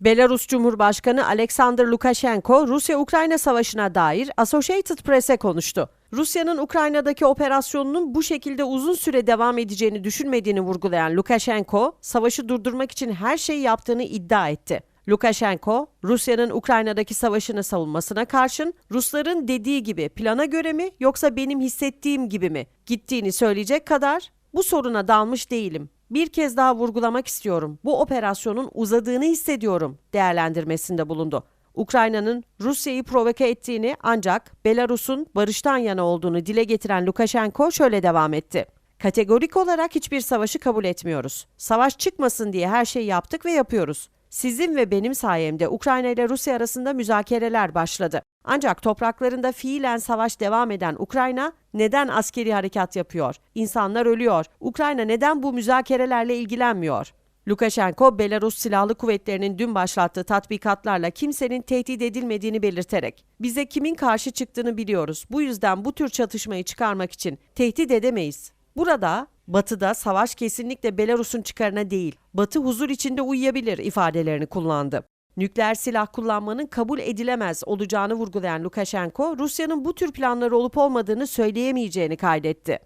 Belarus Cumhurbaşkanı Alexander Lukashenko, Rusya-Ukrayna savaşına dair Associated Press'e konuştu. Rusya'nın Ukrayna'daki operasyonunun bu şekilde uzun süre devam edeceğini düşünmediğini vurgulayan Lukashenko, savaşı durdurmak için her şeyi yaptığını iddia etti. Lukashenko, Rusya'nın Ukrayna'daki savaşını savunmasına karşın Rusların dediği gibi plana göre mi yoksa benim hissettiğim gibi mi gittiğini söyleyecek kadar bu soruna dalmış değilim. Bir kez daha vurgulamak istiyorum. Bu operasyonun uzadığını hissediyorum değerlendirmesinde bulundu. Ukrayna'nın Rusya'yı provoke ettiğini ancak Belarus'un barıştan yana olduğunu dile getiren Lukashenko şöyle devam etti. Kategorik olarak hiçbir savaşı kabul etmiyoruz. Savaş çıkmasın diye her şeyi yaptık ve yapıyoruz. Sizin ve benim sayemde Ukrayna ile Rusya arasında müzakereler başladı. Ancak topraklarında fiilen savaş devam eden Ukrayna neden askeri harekat yapıyor? İnsanlar ölüyor. Ukrayna neden bu müzakerelerle ilgilenmiyor? Lukashenko, Belarus Silahlı Kuvvetleri'nin dün başlattığı tatbikatlarla kimsenin tehdit edilmediğini belirterek, bize kimin karşı çıktığını biliyoruz. Bu yüzden bu tür çatışmayı çıkarmak için tehdit edemeyiz. Burada Batı'da savaş kesinlikle Belarus'un çıkarına değil, Batı huzur içinde uyuyabilir ifadelerini kullandı. Nükleer silah kullanmanın kabul edilemez olacağını vurgulayan Lukashenko, Rusya'nın bu tür planları olup olmadığını söyleyemeyeceğini kaydetti.